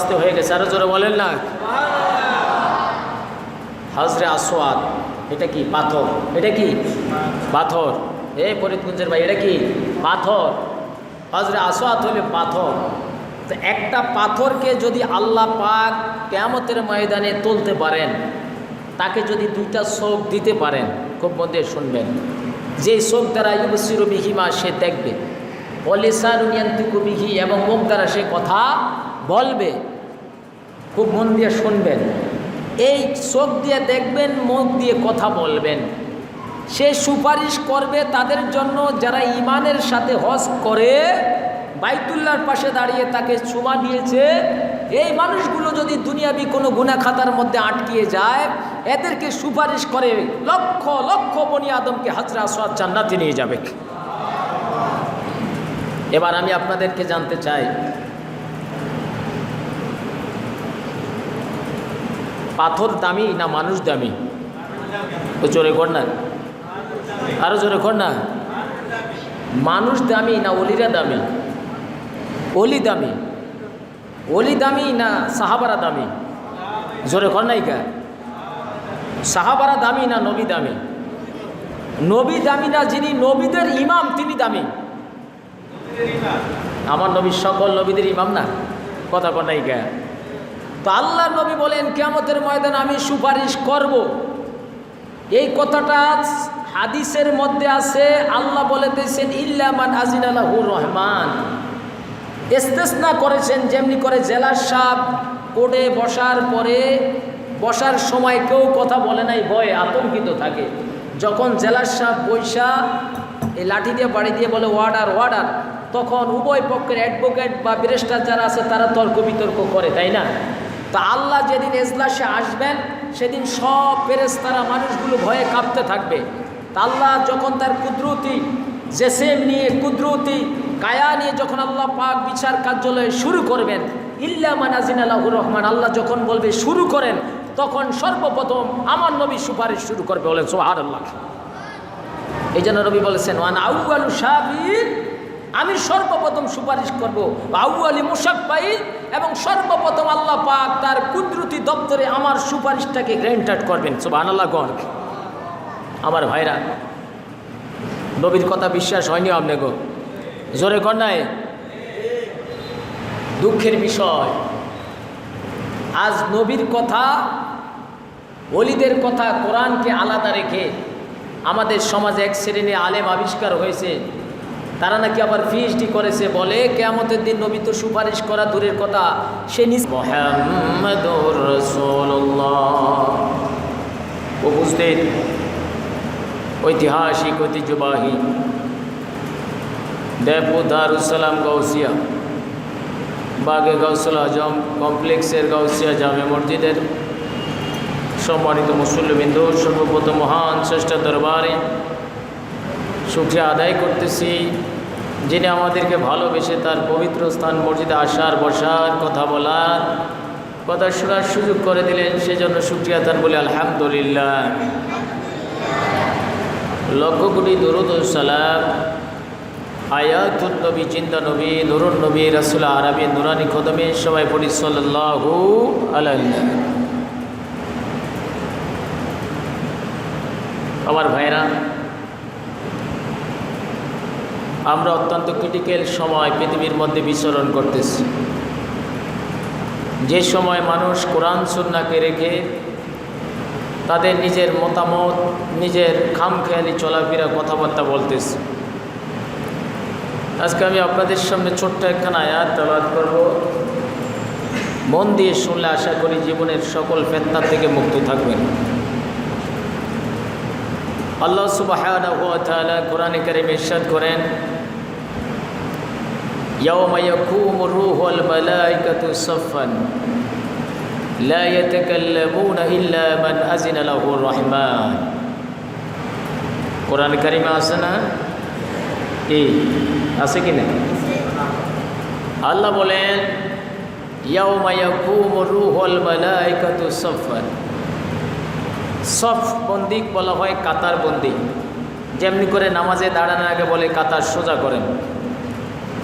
আসতে হয়ে গেছে। আরও জোরে বলেন না। হাজরে আসোয়াদ এটা কি? পাথর। এটা কি? পাথর। এ ভাই, এটা কি? পাথর। হাজরে আসোয়াদ হলে পাথর। একটা পাথরকে যদি আল্লাহ পাক কেয়ামতের ময়দানে তুলতে পারেন, তাকে যদি দুইটা চোখ দিতে পারেন, খুব মন দিয়ে শুনবেন। যে চোখ দ্বারা ইউবসির বিহিমা সে দেখবে। অলিসানুনিয়ান্তিকু বিহি, এবং মুখ দ্বারা সে কথা বলবে, খুব মন দিয়ে শুনবেন। এই চোখ দিয়ে দেখবেন, মুখ দিয়ে কথা বলবেন। সে সুপারিশ করবে তাদের জন্য, যারা ইমানের সাথে হজ করে বাইতুল্লার পাশে দাঁড়িয়ে তাকে চুমা দিয়েছে। এই মানুষগুলো যদি দুনিয়াবি কোনো গুণা খাতার মধ্যে আটকিয়ে যায়, এদেরকে সুপারিশ করে লক্ষ লক্ষ বনি আদমকে হাজরা আসওয়াদ জান্নাতে নিয়ে যাবে। এবার আমি আপনাদেরকে জানতে চাই পাথর দামি না মানুষ দামি? তো জোরে কর না। আরও জোরে কর না। মানুষ দামি না অলিরা দামি? অলি দামি। অলি দামি না সাহাবারা দামি? জোরে কর নাই কা। সাহাবারা দামি না নবী দামি? নবী দামি না যিনি নবীদের ইমাম, তিনি দামি। আমার নবীর সকল নবীদের ইমাম না? কথা কর নাই কা। তো আল্লাহ নবী বলেন কেমতের ময়দান আমি সুপারিশ করব। এই কথাটা হাদিসের মধ্যে আছে, আল্লাহ বলে দিয়েছেন ইল্লামান আজিন আল্লাহুর রহমান। ইস্তেসনা করেছেন, যেমনি করে জেলার সাপ কোর্টে বসার পরে বসার সময় কেউ কথা বলে নাই, ভয়ে আতঙ্কিত থাকে। যখন জেলার সাপ বৈশা এই লাঠি দিয়ে, বাড়ি দিয়ে বলে ওয়ার্ডার ওয়ার্ডার তখন উভয় পক্ষের অ্যাডভোকেট বা ব্যারিস্টার যারা আছে, তারা তর্ক বিতর্ক করে, তাই না? তা আল্লাহ যেদিন এজলাসে আসবেন, সেদিন সব ফেরেস্তারা মানুষগুলো ভয়ে কাঁপতে থাকবে। তা আল্লাহ যখন তার কুদরতি জেসেম নিয়ে, কুদরতি কায়া নিয়ে যখন আল্লাহ পাক বিচার কার্যালয়ে শুরু করবেন, ইল্লা মানাজিন আল্লাহুর রহমান, আল্লাহ যখন বলবে শুরু করেন, তখন সর্বপ্রথম আমার নবী সুপারিশ শুরু করবে বলেন সোহার আল্লাহ এই জন্য রবি বলেছেন, ওয়ান আউ আলু সাবির আমি সর্বপ্রথম সুপারিশ করব আউ আলী পাই এবং সর্বপ্রথম আল্লাহ পাক তার কুদরতি দপ্তরে আমার সুপারিশটাকে গ্র্যান্টার্ড করবেন। সুবাহ আল্লাহ গণ। আমার ভাইরা, নবীর কথা বিশ্বাস হয়নি আপনি গো। জোরে কন্যায় দুঃখের বিষয়, আজ নবীর কথা অলিদের কথা কোরআনকে আলাদা রেখে আমাদের সমাজে এক শ্রেণি আলেম আবিষ্কার হয়েছে। তারা নাকি আবার পিএইচডি করেছে, বলে কেয়ামতের দিন নবী তো সুপারিশ করা দূরের কথা। সে নিজ উপস্থিত ঐতিহাসিক ঐতিহ্যবাহী দেবু দারুসালাম গৌসিয়া বাগে গৌসুল আজম কমপ্লেক্সের গৌসিয়া জামে মসজিদের সম্মানিত মুসল্লিবিন্দু, সর্বপ্রথম মহান শ্রেষ্ঠ দরবারে সুখে আদায় করতেছি। যিনি আমাদেরকে ভালোবেসে তার পবিত্র স্থান মসজিদে আসার, বসার কথা বলার, কথা শোনার সুযোগ করে দিলেন, সেজন্য সুক্রিয়া তার বলে আলহামদুলিল্লাহ। লক্ষ কোটি দরুদ আয়াতুল নবী চিন্তা নবী, নুরুন নবী, রাসুল আরবি, নুরানি খদমে, সবাই পড়ি সাল্লাহু আল্লাহ আমার ভাইরা আমরা অত্যন্ত ক্রিটিক্যাল সময় পৃথিবীর মধ্যে বিচরণ করতেছি। যে সময় মানুষ কোরআন, সুন্নাকে রেখে তাদের নিজের মতামত, নিজের খামখেয়ালি চলাফেরা, কথাবার্তা বলতেছে। আজকে আমি আপনাদের সামনে ছোট্ট একখানা আয়াত তালাদ করব। মন দিয়ে শুনলে আশা করি জীবনের সকল ফেতনা থেকে মুক্ত থাকবেন। আল্লাহ সুবাহ কোরআনে কারিম ইরশাদ করেন يوم يقوم الروح والملائكة صفا لا يتكلمون إلا من أذن له الرحمن কোরআন কারিমে আছে না কি আছে কি না আল্লাহ বলেন ইয়াউমা ইয়াকুমুর রূহুল মালাইকাতু সাফফান সফ বন্দি বলা হয় কাতার বন্দি যেমনি করে নামাজে দাঁড়ানোর আগে বলে কাতার সোজা করেন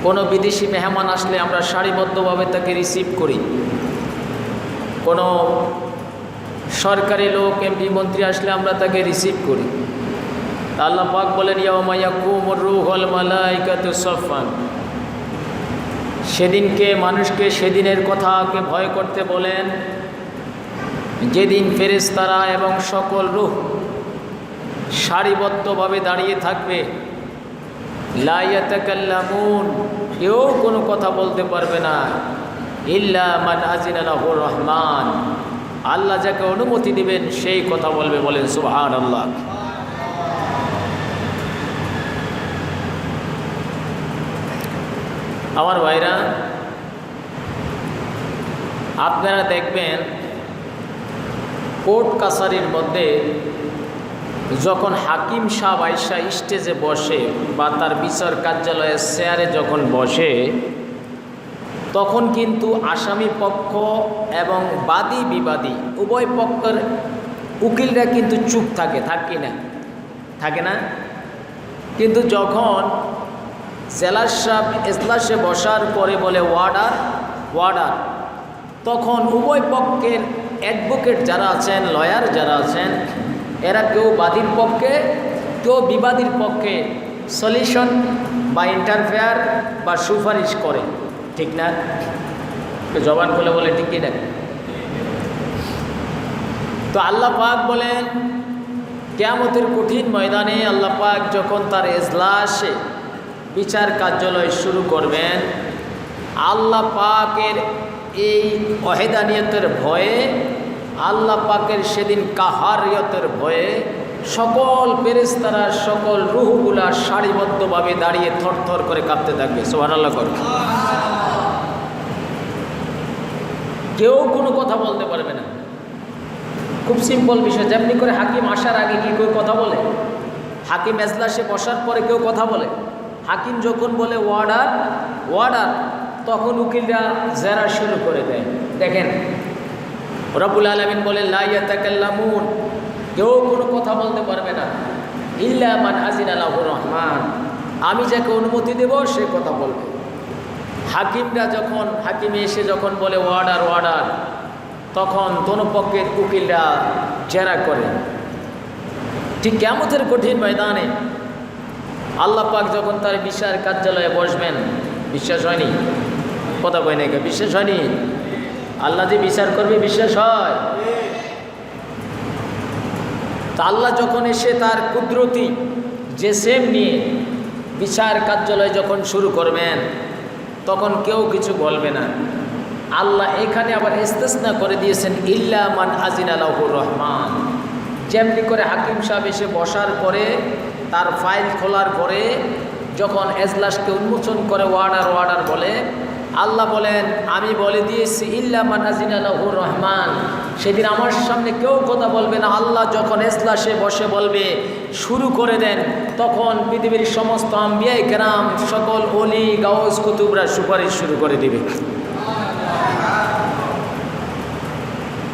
কোনো বিদেশি মেহমান আসলে আমরা সারিবদ্ধভাবে তাকে রিসিভ করি। কোনো সরকারি লোক এমপি মন্ত্রী আসলে আমরা তাকে রিসিভ করি। আল্লাহ পাক বলেন রুহল মালাইকাতু সফান সেদিনকে মানুষকে সেদিনের কথাকে ভয় করতে বলেন। যেদিন ফেরেশতারা এবং সকল রূহ সারিবদ্ধভাবে দাঁড়িয়ে থাকবে লাইয়াতাকাল্লামুন কেউ কোনো কথা বলতে পারবে না। ইল্লা মান আজিনালাহুর রহমান। আল্লাহ যাকে অনুমতি দিবেন, সেই কথা বলবে বলেন সুবহান আল্লাহ আমার ভাইরা, আপনারা দেখবেন, কোর্ট কাছারির মধ্যে যখন হাকিম সাহ আয়সা স্টেজে বসে বা তার বিচার কার্যালয়ের চেয়ারে যখন বসে, তখন কিন্তু আসামি পক্ষ এবং বাদী বিবাদী উভয় পক্ষের উকিলরা কিন্তু চুপ থাকে থাকে না থাকে না। কিন্তু যখন জেলার সাহেব এজলাসে বসার পরে বলে ওয়ার্ডার ওয়ার্ডার, তখন উভয় পক্ষের অ্যাডভোকেট যারা আছেন লয়ার যারা আছেন এরা কেউ বাদীর পক্ষে, কেউ বিবাদীর পক্ষে সলিউশন বা ইন্টারফেয়ার বা সুপারিশ করে। ঠিক না? জবান খুলে বলে ঠিকই না তো আল্লাহ পাক বলেন, কেয়ামতের কঠিন ময়দানে আল্লাহ পাক যখন তার এজলাসে বিচার কার্যালয় শুরু করবেন, আল্লাহ পাকের এই অহেদানিয়তের ভয়ে আল্লাহ পাকের সেদিন কাহারিয়তের ভয়ে সকল পেরেস্তারা সকল রুহগুলা সারিবদ্ধভাবে দাঁড়িয়ে থরথর করে কাঁপতে থাকবে। সোহান আল্লাহ কর। কেউ কোনো কথা বলতে পারবে না। খুব সিম্পল বিষয়, যেমনি করে হাকিম আসার আগে কি কেউ কথা বলে? হাকিম এজলাসে বসার পরে কেউ কথা বলে? হাকিম যখন বলে ওয়ার্ডার ওয়ার্ডার তখন উকিলরা জেরা শুরু করে দেয়। দেখেন রবুল আলমিন বলে লাইয়াতাকাল্লামুন কেউ কোনো কথা বলতে পারবে না। ইল্লামান আজিন আল্লাহুর রহমান। আমি যাকে অনুমতি দেব, সে কথা বলবে। হাকিমরা যখন, হাকিমে এসে যখন বলে ওয়ার্ডার ওয়ার্ডার তখন দোনোপক্ষের উকিলরা জেরা করে। ঠিক কেমতের কঠিন ময়দানে আল্লাহ পাক যখন তার বিচার কার্যালয়ে বসবেন, বিশ্বাস হয়নি? কথা কয় নাকি বিশ্বাস হয়নি? আল্লাহ যে বিচার করবে, বিশ্বাস হয়? তা আল্লাহ যখন এসে তার কুদরতি যে সেম নিয়ে বিচার কার্যালয় যখন শুরু করবেন, তখন কেউ কিছু বলবে না। আল্লাহ এখানে আবার ইস্তেসনা করে দিয়েছেন, ইল্লা মান আজিন আলাহুর রহমান। যেমনি করে হাকিম সাহেব এসে বসার পরে, তার ফাইল খোলার পরে, যখন এজলাসকে উন্মোচন করে ওয়ার্ডার ওয়ার্ডার বলে আল্লাহ বলেন, আমি বলে দিয়েছি, ইল্লা মানাজিন আল্লাহুর রহমান। সেদিন আমার সামনে কেউ কথা বলবে না। আল্লাহ যখন এজলাসে বসে বলবে, শুরু করে দেন, তখন পৃথিবীর সমস্ত আম্বিয়াই গ্রাম সকল অলি গাউস, কুতুবরা সুপারিশ শুরু করে দিবে।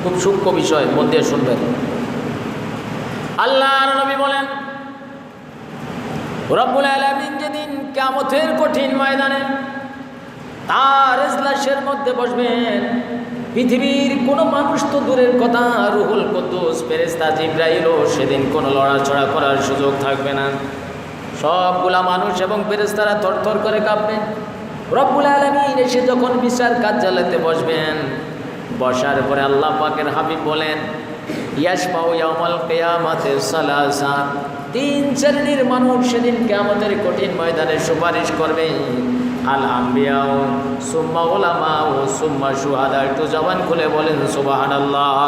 খুব সূক্ষ্ম বিষয় দিয়ে শুনবেন। আল্লাহ নবী বলেন, রব্বুল আলমিন যেদিন কামতের কঠিন ময়দানে তার এজলাসের মধ্যে বসবেন। পৃথিবীর কোনো মানুষ তো দূরের কথা, রুহুল কদ্দুস ফেরেস্তা জিব্রাইলও সেদিন কোনো লড়াচড়া করার সুযোগ থাকবে না। সবগুলা মানুষ এবং ফেরেস্তারা থরথর করে কাঁপবেন। রব্বুল আলমিন এসে যখন বিচার কার্যালয়তে বসবেন, বসার পরে আল্লাহ পাকের হাবিব বলেন ইয়াস পাও ইয়ামাল কেয়ামাতে সালাসা। তিন শ্রেণির মানুষ সেদিন কেয়ামতের কঠিন ময়দানে সুপারিশ করবে। আল আম্বিয়াও সুম্মা ওলামা ও সুম্মা সুহাদা একটু জবান খুলে বলেন সুবাহান আল্লাহ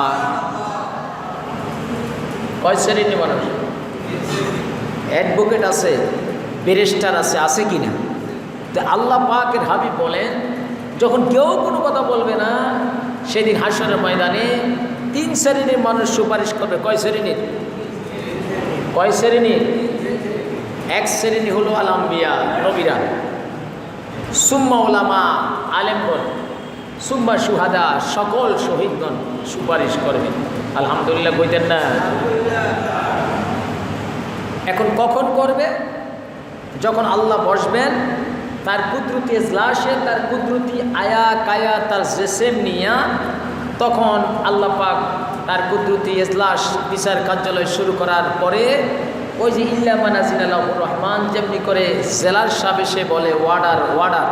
কয় শ্রেণির মানুষ অ্যাডভোকেট আছে ব্যারিস্টার আছে আছে কি না? তো আল্লাহ পাকের হাবিব বলেন, যখন কেউ কোনো কথা বলবে না, সেদিন হাসনের ময়দানে তিন শ্রেণির মানুষ সুপারিশ করবে। কয় শ্রেণির? কয় শ্রেণির? এক শ্রেণি হলো আলাম্বিয়া নবীরা। সুম্মা ওলামা আলেমগণ, সুম্মা সুহাদা, সকল শহীদগণ সুপারিশ করবেন। আলহামদুলিল্লাহ, কইতেন না? এখন কখন করবে? যখন আল্লাহ বসবেন, তার কুদরতি এজলাসে, তার কুদরতি আয়া, কায়া, তার জেসেম নিয়া, তখন আল্লাহ পাক তার কুদরতি এজলাস, বিচার কার্যালয় শুরু করার পরে ওই যে ইল্লা মানাজিন আল্লাহুর রহমান, যেমনি করে জেলার সাহেব এসে বলে ওয়ার্ডার ওয়ার্ডার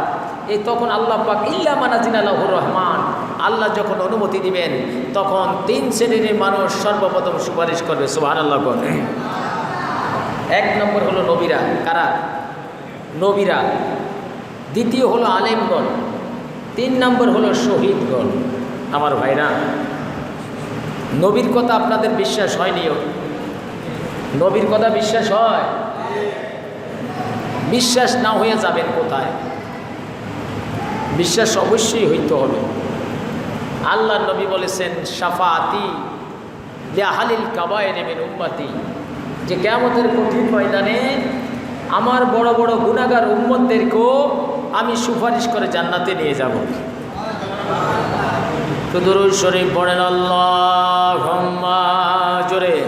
এই তখন আল্লাহ পাক ইল্লা মানাজিন আল্লাহুর রহমান, আল্লাহ যখন অনুমতি দিবেন, তখন তিন শ্রেণির মানুষ সর্বপ্রথম সুপারিশ করবে সুহান আল্লাহ এক নম্বর হলো নবীরা, কারা? নবীরা। দ্বিতীয় হলো আলেমগণ। তিন নম্বর হলো শহীদগণ। আমার ভাইরা, নবীর কথা আপনাদের বিশ্বাস হয়নিও নবীর কথা বিশ্বাস হয়। বিশ্বাস না হয়ে যাবেন কোথায়? বিশ্বাস অবশ্যই হইতে হবে। আল্লাহ নবী বলেছেন সাফাতি লিয়াহালিল কাবায় নেবেন উম্মাতি। যে কেমতের কঠিন ময়দানে আমার বড় বড় গুণাগার উম্মতদেরকেও আমি সুপারিশ করে জান্নাতে নিয়ে যাব। সুদুরুল শরীফ পড়েন আল্লাহ জোরে।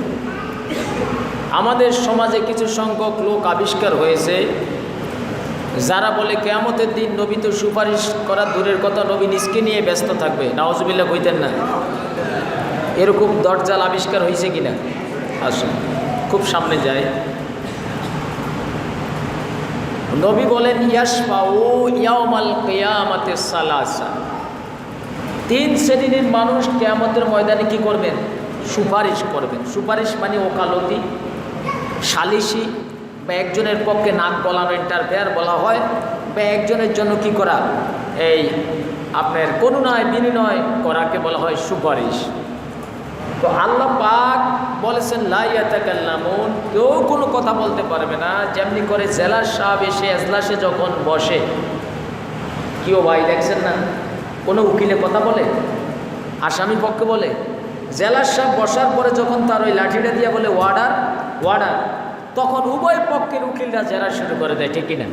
আমাদের সমাজে কিছু সংখ্যক লোক আবিষ্কার হয়েছে, যারা বলে কেয়ামতের দিন নবী তো সুপারিশ করার দূরের কথা, নবী নিজকে নিয়ে ব্যস্ত থাকবে। নওয়াজবিল্লা কইতেন না। এরকম দরজাল আবিষ্কার হয়েছে কিনা? আসুন, খুব সামনে যায় নবী বলেন ইয়াসপাউ ইয়ামাল কেয়ামতের সালাসা। তিন শ্রেণির মানুষ কেয়ামতের ময়দানে কি করবেন? সুপারিশ করবেন। সুপারিশ মানে ওকালতি। সালিশি বা একজনের পক্ষে নাক বলানো ইন্টারফেয়ার বলা হয়, বা একজনের জন্য কি করা? এই আপনার করুণায়, বিনিময় করাকে বলা হয় সুপারিশ। তো আল্লাহ পাক বলেছেন লাইয়াতাকাল্লামুন কেউ কোনো কথা বলতে পারবে না। যেমনি করে জেলার সাহেব এসে এজলাসে যখন বসে, কেউ ভাই দেখছেন না? কোনো উকিলে কথা বলে? আসামি পক্ষে বলে? জেলার সাহেব বসার পরে যখন তার ওই লাঠিটা দিয়ে বলে ওয়ার্ডার ওয়ার্ডার তখন উভয় পক্ষের উকিলরা জেরা শুরু করে দেয়, ঠিক কিনা?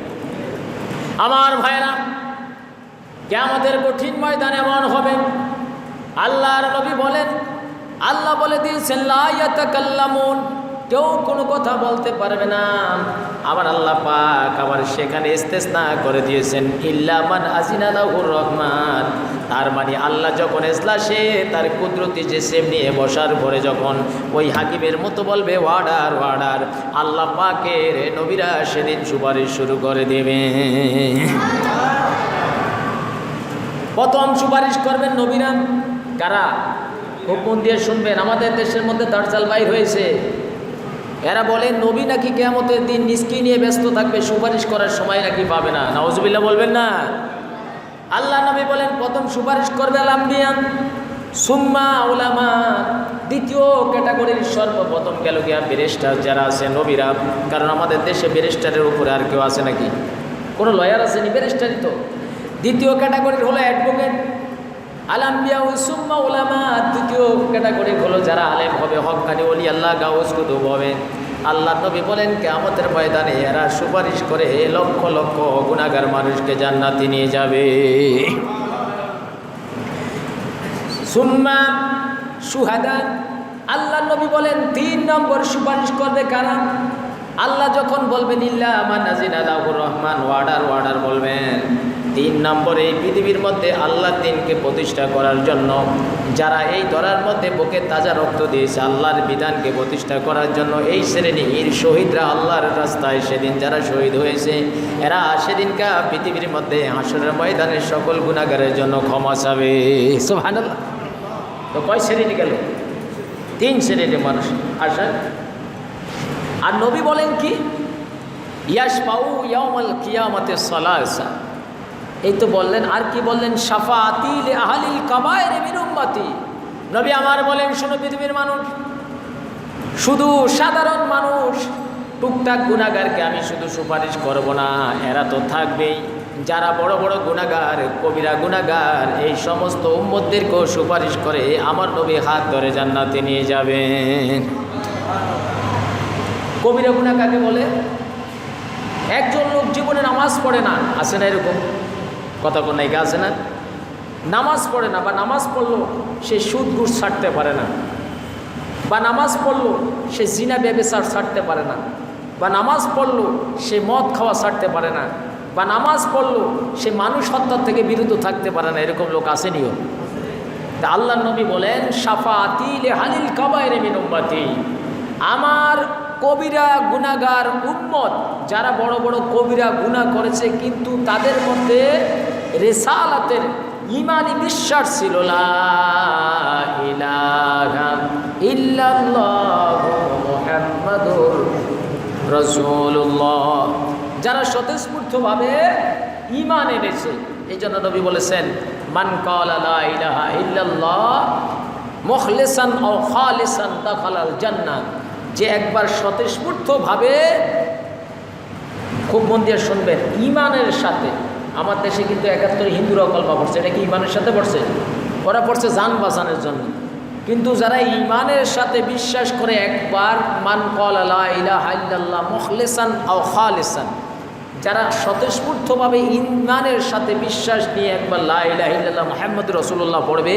আমার ভাইরা আমাদের কঠিন ময়দান এমন হবে। আল্লাহর নবী বলেন, আল্লাহ বলে দিয়েছেন কেউ কোনো কথা বলতে পারবে না। আবার আল্লাহ পাক আবার সেখানে ইস্তেসনা করে দিয়েছেন ইল্লামান আজিনালাহুর রহমান। তার মানে আল্লাহ যখন এসলাসে তার কুদরতি যে সেম নিয়ে বসার পরে যখন ওই হাকিমের মতো বলবে ওয়ার্ডার ওয়ার্ডার আল্লাহ পাকের নবীরা সেদিন সুপারিশ শুরু করে দেবে প্রথম সুপারিশ করবেন নবীরা। কারা? হুকুম দিয়ে শুনবেন। আমাদের দেশের মধ্যে দার্জাল বাইর হয়েছে। এরা বলেন নবী নাকি কেমতের দিন নিষ্কি নিয়ে ব্যস্ত থাকবে, সুপারিশ করার সময় নাকি পাবে না। নওয়াজবিল্লা বলবেন, না। আল্লাহ নবী বলেন, প্রথম সুপারিশ করবে আলাম্বিয়ান সুম্মা ওলামা দ্বিতীয় ক্যাটাগরির সর্বপ্রথম গেল গিয়া ব্যারিস্টার যারা আছে নবীরা, কারণ আমাদের দেশে ব্যারিস্টারের উপরে আর কেউ আছে নাকি? কোনো লয়ার আসেনি ব্যারিস্টারই তো? দ্বিতীয় ক্যাটাগরির হলো অ্যাডভোকেট আলাম্বিয়া উসুম্মা ওলামা দ্বিতীয় ক্যাটাগরি হলো যারা আলেম হবে হকানি অলি আল্লাহ গাউস কুতুব হবে। আল্লাহ নবী বলেন, কেয়ামতের ময়দানে এরা সুপারিশ করে লক্ষ লক্ষ গুণাগার মানুষকে জান্নাতি নিয়ে যাবে। সুম্মা সুহাদা, আল্লাহ নবী বলেন, তিন নম্বর সুপারিশ করবে কারা? আল্লাহ যখন বলবেন, ইল্লা আমার নাজির আলাহুর রহমান ওয়ার্ডার ওয়ার্ডার বলবেন। তিন নম্বরে, এই পৃথিবীর মধ্যে আল্লাহ দিনকে প্রতিষ্ঠা করার জন্য। যারা এই ধরার মধ্যে বুকে তাজা রক্ত দিয়েছে, আল্লাহর বিধানকে প্রতিষ্ঠা করার জন্য এই শ্রেণির শহীদরা আল্লাহর রাস্তায় সেদিন যারা শহীদ হয়েছে, এরা সেদিনকা পৃথিবীর মধ্যে হাসরের ময়দানের সকল গুণাগারের জন্য ক্ষমা চাবে। তো কয় শ্রেণি গেল? তিন শ্রেণির মানুষ আসেন। আর নবী বলেন কি? ইয়াস পাউ ইয়ামাল কিয়ামতে সলাসা। এই তো বললেন, আর কি বললেন? সাফা আতিল আহালিল কাবায়ের মিনুম্মাতি নবী আমার বলেন, শোনো পৃথিবীর মানুষ, শুধু সাধারণ মানুষ, টুকটাক গুণাগারকে আমি শুধু সুপারিশ করব না, এরা তো থাকবেই। যারা বড় বড় গুণাগার কবিরা গুণাগার এই সমস্ত উম্মতদেরকেও সুপারিশ করে আমার নবী হাত ধরে জান্নাতে নিয়ে যাবেন। কবিরা গুণা কাকে বলে, একজন লোক জীবনে নামাজ পড়ে না, আসে না এরকম? কথা কোনো নায়িকা আছে না? নামাজ পড়ে না, বা নামাজ পড়ল সে সুদ ঘুষ ছাড়তে পারে না। বা নামাজ পড়ল সে জিনা ব্যবসার ছাড়তে পারে না। বা নামাজ পড়ল সে মদ খাওয়া ছাড়তে পারে না। বা নামাজ পড়ল সে মানুষ হত্যার থেকে বিরত থাকতে পারে না, এরকম লোক আসেনিও তা আল্লাহ নবী বলেন সাফা আতিলে হালিল কাবায় মিনম্বাতি আমার কবিরা গুনাগার উম্মত, যারা বড় বড় কবিরা গুণা করেছে, কিন্তু তাদের মধ্যে রেসালাতের ইমানি বিশ্বাস ছিল। যারা স্বতঃস্ফূর্তভাবে ইমান এনেছে, এই জন্য নবী বলেছেন, মান কালা লা ইলাহা ইল্লাল্লাহ মুখলিসান ও খালিসান জান্নাত যে একবার স্বতঃস্ফূর্তভাবে খুব মন দিয়ে শুনবেন, ইমানের সাথে। আমার দেশে কিন্তু একাত্তর হিন্দুরাও কল্পা পড়ছে। এটা কি ইমানের সাথে পড়ছে? ওরা পড়ছে যান বাঁচানোর জন্য। কিন্তু যারা ইমানের সাথে বিশ্বাস করে, একবার মান কল আল্লাহ মখলেসান আও খালিসান যারা স্বতঃস্ফূর্তভাবে ইমানের সাথে বিশ্বাস নিয়ে একবার লা ইলাহা ইল্লাল্লাহ রসুল্লাহ পড়বে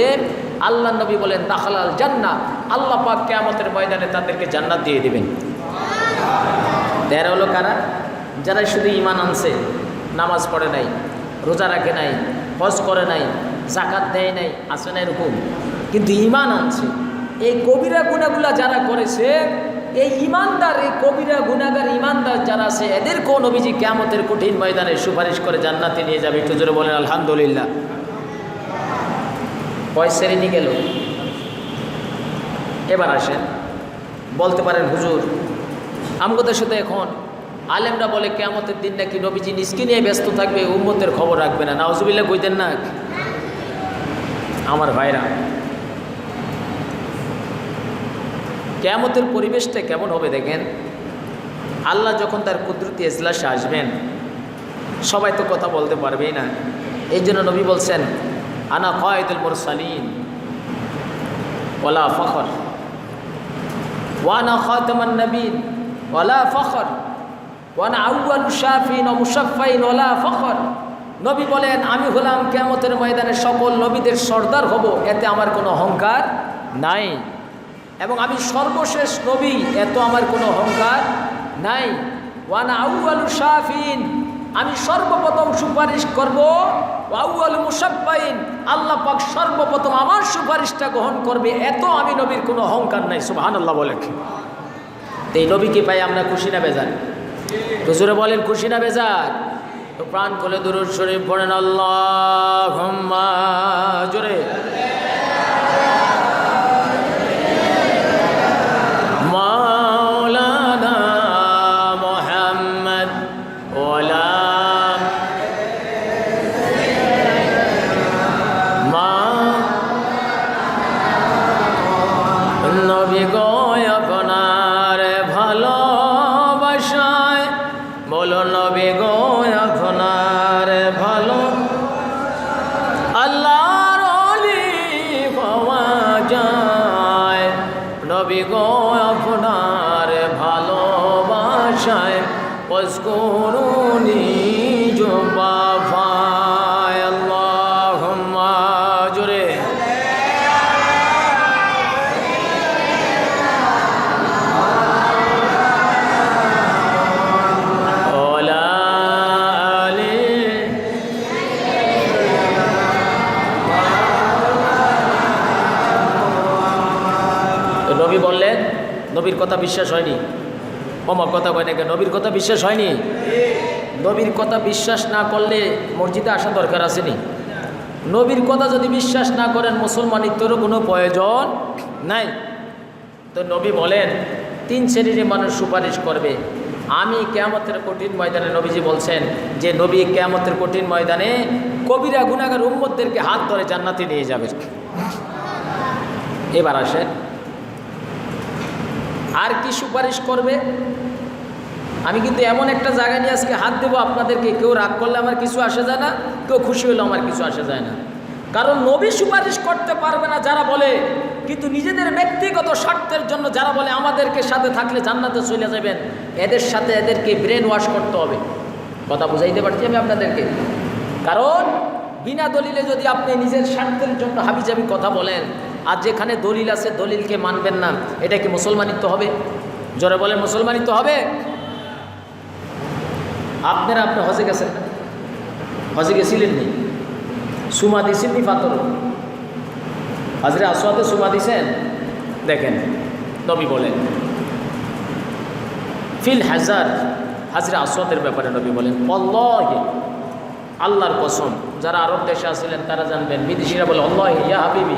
আল্লাহ নবী বলেন দাখালাল জান্না আল্লাহ পাক কেয়ামতের ময়দানে তাদেরকে জান্নাত দিয়ে দেবেন। তেরো হলো কারা? যারা শুধু ইমান আনছে, নামাজ পড়ে নাই, রোজা রাখে নাই, হজ করে নাই জাকাত দেয় নাই আসে না এরকম। কিন্তু ইমান আনছে। এই কবিরা গুণাগুলা যারা করেছে এই ইমানদার, এই কবিরা গুণাগার ইমানদার যারা আছে, এদেরকেও নবীজি কেমতের কঠিন ময়দানে সুপারিশ করে জান্নাতে নিয়ে যাবে। একটু জোরে বলেন, আলহামদুলিল্লাহ। পয়সারি নিয়ে গেল। এবার আসেন। বলতে পারেন, হুজুর আমগদের সাথে এখন আলেমরা বলে কেমতের দিন নাকি নবীজি নিষ্কি নিয়ে ব্যস্ত থাকবে, উম্মতের খবর রাখবে না। নাউজুবিল্লা কইতেন না? আমার ভাইরা কেয়ামতের পরিবেশটা কেমন হবে দেখেন? আল্লাহ যখন তার কুদরতি এজলাসে আসবেন, সবাই তো কথা বলতে পারবেই না। এই জন্য নবী বলছেন, আনা কয়েদুল মুরসালিন ওলা ফখর। ওয়ানা খাতামান নবীন ওলা ফখর। ওয়ানা আউয়াল শাফিন ও মুশাফাইন ওলা ফখর। নবী বলেন, আমি হলাম কেমতের ময়দানে সকল নবীদের সর্দার হব, এতে আমার কোনো অহংকার নাই। এবং আমি সর্বশেষ নবী, এত আমার কোনো অহংকার নাই। ওয়ান আউয়ালু শাফিন আমি সর্বপ্রথম সুপারিশ করব আউয়াল মুসাফাইন আল্লাহ পাক সর্বপ্রথম আমার সুপারিশটা গ্রহণ করবে, এত আমি নবীর কোনো অহংকার নাই সুবাহান আল্লাহ বলে এই নবীকে পাই আমরা খুশি না বেজার? হুজুরে বলেন, খুশি না বেজার? তো প্রাণ খুলে দুরুদ শরীফ পড়েন আল্লাহ জোরে। নবী গো আপনার ভালোবাসায় পস্করুনি জবাফায় কথা বিশ্বাস হয়নি? অমর কথা কয় না নাকি নবীর কথা বিশ্বাস হয়নি? নবীর কথা বিশ্বাস না করলে মসজিদে আসা দরকার আসেনি। নবীর কথা যদি বিশ্বাস না করেন মুসলমানিত্বরও কোনো প্রয়োজন নাই। তো নবী বলেন, তিন শ্রেণির মানুষ সুপারিশ করবে। আমি কেয়ামতের কঠিন ময়দানে নবীজি বলছেন যে, নবী কেয়ামতের কঠিন ময়দানে কবিরা গুনাগার উম্মতদেরকে হাত ধরে জান্নাতে নিয়ে যাবে। এবার আসেন। আর কি সুপারিশ করবে? আমি কিন্তু এমন একটা জায়গা নিয়ে আজকে হাত দেবো আপনাদেরকে। কেউ রাগ করলে আমার কিছু আসে যায় না, কেউ খুশি হলে আমার কিছু আসে যায় না। কারণ নবী সুপারিশ করতে পারবে না যারা বলে, কিন্তু নিজেদের ব্যক্তিগত স্বার্থের জন্য যারা বলে, আমাদেরকে সাথে থাকলে জান্নাতে চলে যাবেন, এদের সাথে এদেরকে ব্রেন ওয়াশ করতে হবে। কথা বুঝাইতে পারছি আমি আপনাদেরকে? কারণ বিনা দলিলে যদি আপনি নিজের স্বার্থের জন্য হাবিজাবি কথা বলেন আর যেখানে দলিল আছে, দলিলকে মানবেন না। এটা কি মুসলমানিত্ব হবে? জোরে বলেন, মুসলমানিত্ব হবে? আপনারা, আপনি হজে গেছেন? হজে গেছিলেন নি? সুমা দিছেন নি পাথর হাজরে আসওয়াতে সুমা দিছেন? দেখেন, নবী বলেন। ফিল হাজার, হাজরে আসওয়াতের ব্যাপারে নবী বলেন অল্লাহে আল্লাহর কসম, যারা আরব দেশে আসছিলেন তারা জানবেন, বিদেশিরা বলে অল্লাহ ইয়া হাবিবি।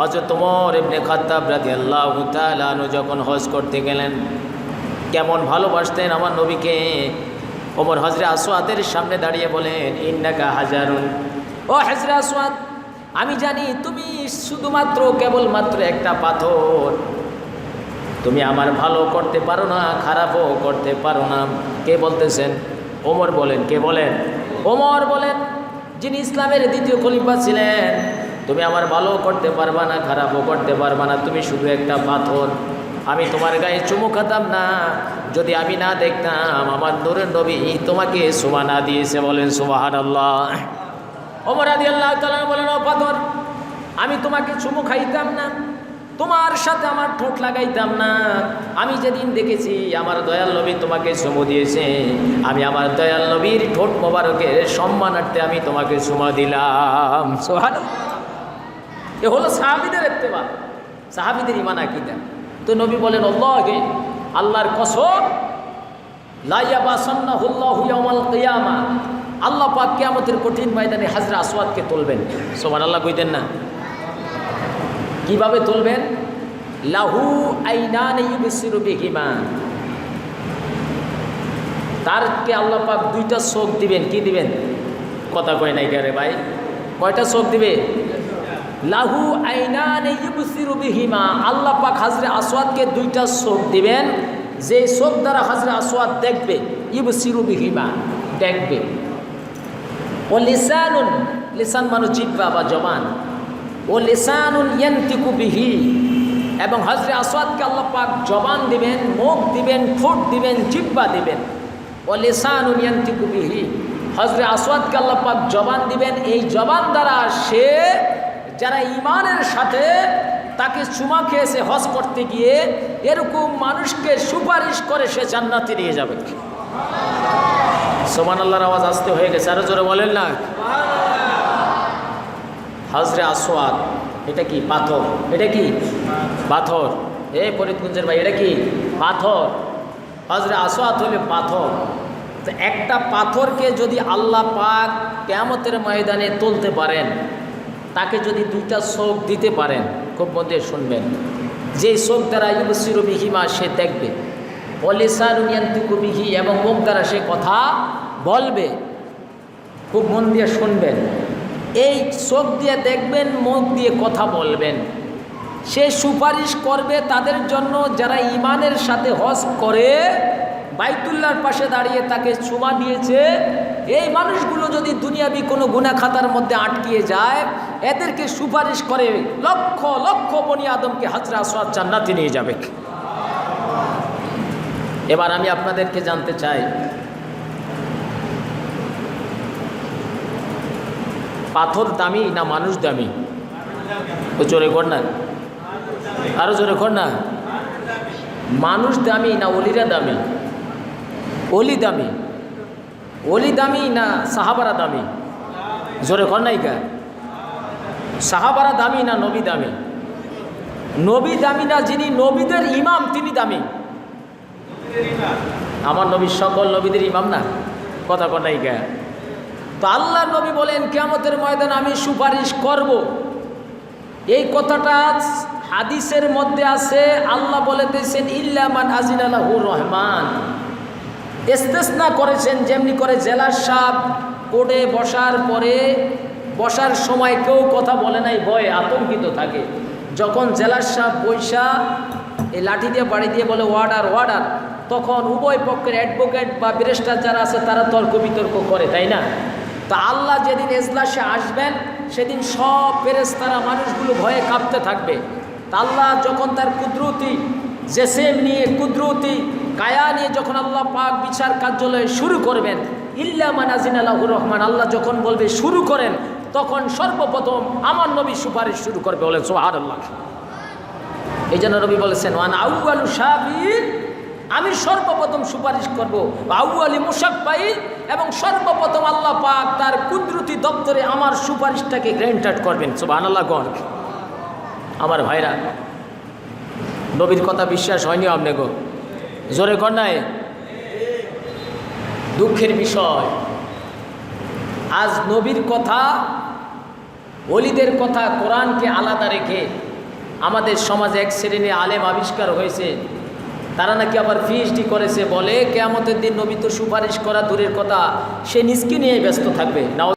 হযরত ওমর ইবনে খাত্তাব রাদিয়াল্লাহু তাআলা আনহু যখন হজ করতে গেলেন, কেমন ভালোবাসতেন আমার নবীকে। ওমর হজরে আসওয়াতের সামনে দাঁড়িয়ে বলেন, ইন্নাকা হাজারুন। ও হজরে আসওয়াত আমি জানি তুমি শুধুমাত্র কেবলমাত্র একটা পাথর। তুমি আমার ভালো করতে পারো না, খারাপও করতে পারো না। কে বলতেছেন? ওমর বলেন, কে বলেন? ওমর বলেন, যিনি ইসলামের দ্বিতীয় খলিফা ছিলেন। তুমি আমার ভালো করতে পারবা না, খারাপও করতে পারবা না, তুমি শুধু একটা পাথর। আমি তোমার গায়ে চুমু খাতাম না, যদি আমি না দেখতাম, আমার নূরের নবী তোমাকে সুমা না দিয়েছে বলেন সুবাহান আল্লাহ ওমর আদি আল্লাহ বলেন, ও পাথর, আমি তোমাকে চুমু খাইতাম না, তোমার সাথে আমার ঠোঁট লাগাইতাম না। আমি যেদিন দেখেছি আমার দয়াল নবী তোমাকে চুমু দিয়েছে, আমি আমার দয়াল নবীর ঠোঁট মোবারকের সম্মানার্থে আমি তোমাকে চুমা দিলাম। সোহান এ হলো সাহাবিদের ইত্তেবা। সাহাবিদের ইমান আকিদা। তো নবী বলেন, আল্লাহকে আল্লাহর কসম লাইয়া বাসান্না হুল্লাহু ইয়াউমাল কিয়ামা। আল্লাহ পাক কিয়ামতের কঠিন ময়দানে হাজরা আসওয়াদকে তুলবেন। সোমান আল্লাহ কইতেন না? কীভাবে তুলবেন? লাহু আইনান ইউবসিরু বিহিমা। তারকে আল্লাহ পাক দুইটা চোখ দিবেন। কি দিবেন? কথা কয় নাই কে ভাই? কয়টা চোখ দিবে? লাহু আইনান বিহিমা। আল্লাহ পাক হাজরে আসওয়াদকে দুইটা চোখ দিবেন। যে চোখ দ্বারা হাজরে আসওয়াদ দেখবে ইবসিরু বিহিমা দেখবে। ও লিসানুন, লিসান মানুষ জিব্বা বা জবান। ও লিসানুন ইয়ান্তিকু বিহি। এবং হজরে আসওয়াদকে আল্লাহ পাক জবান দিবেন, মুখ দিবেন, ঠোঁট দিবেন, জিব্বা দিবেন। ও লিসানুন ইয়ান্তিকু বিহি। হজরে আসওয়াদকে আল্লাহ পাক জবান দিবেন। এই জবান দ্বারা সে যারা ইমানের সাথে তাকে চুমা খেয়েছে হজ করতে গিয়ে এরকম মানুষকে সুপারিশ করে সে জান্নাতে নিয়ে যাবে। সোমান আল্লাহর আওয়াজ আসতে হয়ে গেছে। আরও জোরে বলেন না। হাজরে আসোয়াদ এটা কি? পাথর। এটা কি? পাথর। এ ফরিদগঞ্জের ভাই, এটা কি? পাথর। হাজরে আসোয়াদ হলে পাথর। তো একটা পাথরকে যদি আল্লাহ পাক কেয়ামতের ময়দানে তুলতে পারেন তাকে যদি দুইটা চোখ দিতে পারেন, খুব মধ্যে শুনবেন। যে চোখ দ্বারা ইউবসির বিহিমা সে দেখবে বিহি এবং মুখ দ্বারা সে কথা বলবে, খুব মন দিয়ে শুনবেন। এই চোখ দিয়ে দেখবেন, মুখ দিয়ে কথা বলবেন। সে সুপারিশ করবে তাদের জন্য যারা ইমানের সাথে হজ করে বাইতুল্লার পাশে দাঁড়িয়ে তাকে চুমা দিয়েছে। এই মানুষগুলো যদি দুনিয়াবি কোনো গুণা খাতার মধ্যে আটকিয়ে যায় এদেরকে সুপারিশ করে লক্ষ লক্ষ বনি আদমকে হাজরা আসরাত জান্নাতি নিয়ে যাবে। এবার আমি আপনাদেরকে জানতে চাই, পাথর দামি না মানুষ দামি? ও জোরে কর না। আরও জোরে কর না। মানুষ দামি না অলিরা দামি? অলি দামি। অলি দামি না সাহাবারা দামি? জোরে কর নাইকা সাহাবারা দামি না নবী দামি? নবী দামি না যিনি নবীদের ইমাম, তিনি দামি। আমার নবী সকল নবীদের ইমাম না? কথা কর নাই কা? তো আল্লাহ নবী বলেন কেমতের ময়দান আমি সুপারিশ করব। এই কথাটা হাদিসের মধ্যে আছে, আল্লাহ বলেতেছেন ইল্লামান আজিন আল্লাহুর রহমান। ইস্তেসনা করেছেন, যেমনি করে জেলার সাপ কোর্টে বসার পরে বসার সময় কেউ কথা বলে নাই, ভয়ে আতঙ্কিত থাকে। যখন জেলার সাপ বৈশা এই লাঠি দিয়ে, বাড়ি দিয়ে বলে ওয়ার্ডার ওয়ার্ডার তখন উভয় পক্ষের অ্যাডভোকেট বা ব্যারিস্টার যারা আছে, তারা তর্ক বিতর্ক করে, তাই না? তা আল্লাহ যেদিন এজলাসে আসবেন, সেদিন সব ফেরেস্তারা মানুষগুলো ভয়ে কাঁপতে থাকবে। তা আল্লাহ যখন তার কুদরতি জেসেম নিয়ে, কুদরতি কায়া নিয়ে যখন আল্লাহ পাক বিচার কার্যালয়ে শুরু করবেন, ইল্লা মানাজিন আল্লাহুর রহমান, আল্লাহ যখন বলবে, শুরু করেন তখন সর্বপ্রথম আমার নবী সুপারিশ শুরু করবে বলেন সোহার আল্লাহ এই জন্য রবি বলেছেন, ওয়ান আউআলু সাবির আমি সর্বপ্রথম সুপারিশ করব। আউ আলী মুসাফাইল এবং সর্বপ্রথম আল্লাহ পাক তার কুদরতি দপ্তরে আমার সুপারিশটাকে গ্র্যান্টার্ড করবেন। সোবান আল্লাহ গণ আমার ভাইরা, নবীর কথা বিশ্বাস হয়নি আপনি গো? জোরে নাই? দুঃখের বিষয়, আজ নবীর কথা অলিদের কথা কোরআনকে আলাদা রেখে আমাদের সমাজে এক শ্রেণি আলেম আবিষ্কার হয়েছে। তারা নাকি আবার পিএইচডি করেছে, বলে কেয়ামতের দিন নবী তো সুপারিশ করা দূরের কথা, সে নিজকে নিয়ে ব্যস্ত থাকবে। নাও